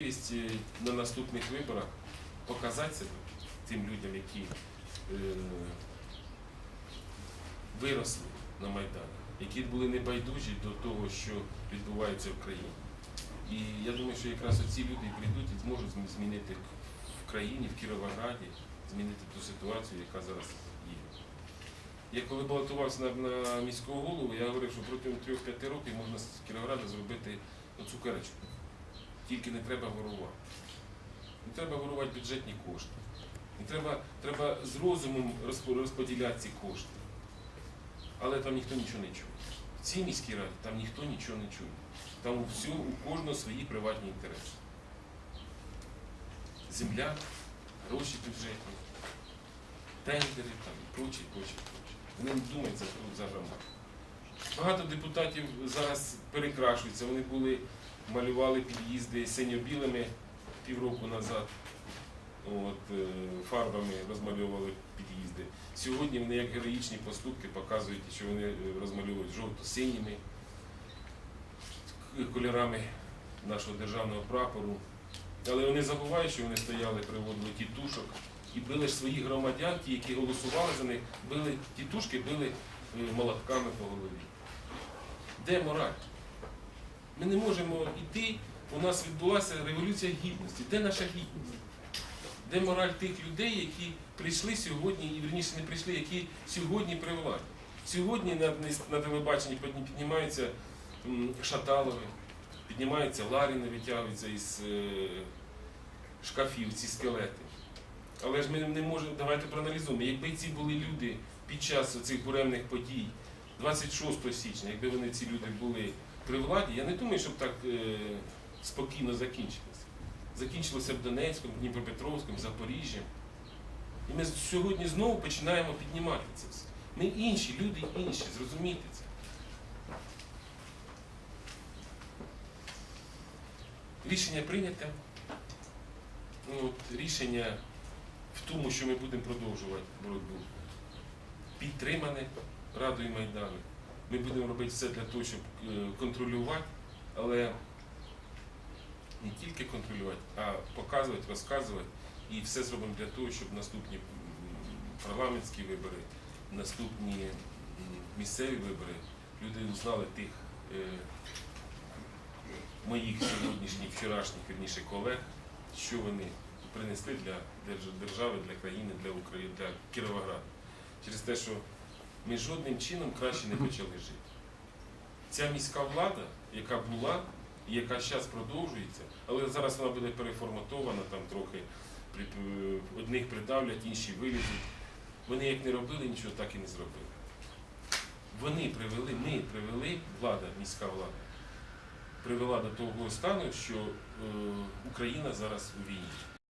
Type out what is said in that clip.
можливість е, на наступних виборах показати себе тим людям, які е, виросли на Майдані, які були небайдужі до того, що відбувається в країні. І я думаю, що якраз оці люди прийдуть і зможуть змінити в країні, в Кіровограді, змінити ту ситуацію, яка зараз є. Я коли балотувався на, на міського голову, я говорив, що протягом 3-5 років можна з Кіровограда зробити цукерочку. Тільки не треба ворувати. Не треба ворувати бюджетні кошти. Не треба, треба з розумом розпо- розподіляти ці кошти. Але там ніхто нічого не чує. В цій міській раді там ніхто нічого не чує. Там у всього, у кожного свої приватні інтереси. Земля, гроші бюджетні, тендери там, і прочі, прочі, прочі. Вони не думають за, за громаду. Багато депутатів зараз перекрашуються. Вони були, малювали під'їзди синьо-білими півроку назад. От, е, фарбами розмальовували під'їзди. Сьогодні вони як героїчні поступки показують, що вони е, розмальовують жовто-синіми кольорами нашого державного прапору. Але вони забувають, що вони стояли, приводили тітушок і били ж своїх громадян, ті, які голосували за них, били тітушки, били е, молотками по голові. Де мораль? Ми не можемо йти, у нас відбулася революція гідності. Де наша гідність? Де мораль тих людей, які прийшли сьогодні, і вірніше не прийшли, які сьогодні при? Сьогодні на, на телебаченні піднімаються Шаталови, піднімаються Ларіни, витягуються із е, шкафів ці скелети. Але ж ми не можемо, давайте проаналізуємо, якби ці були люди під час цих буремних подій 26 січня, якби вони ці люди були при владі, я не думаю, щоб так е, спокійно закінчилося. Закінчилося б Донецьком, Дніпропетровськом, Запоріжжям. І ми сьогодні знову починаємо піднімати це все. Ми інші, люди інші, зрозумійте це. Рішення прийняте. Ну, от, рішення в тому, що ми будемо продовжувати боротьбу, підтримане Радою Майдану. Ми будемо робити все для того, щоб е, контролювати, але не тільки контролювати, а показувати, розказувати. І все зробимо для того, щоб наступні парламентські вибори, наступні місцеві вибори люди узнали тих е, моїх сьогоднішніх, вчорашніх, вірніше, колег, що вони принесли для держави, для країни, для України, для Кіровограда. Через те, що ми жодним чином краще не почали жити. Ця міська влада, яка була і яка зараз продовжується, але зараз вона буде переформатована, там трохи е, одних придавлять, інші вилізуть. Вони як не робили нічого, так і не зробили. Вони привели, ми привели, влада, міська влада, привела до того стану, що е, Україна зараз у війні.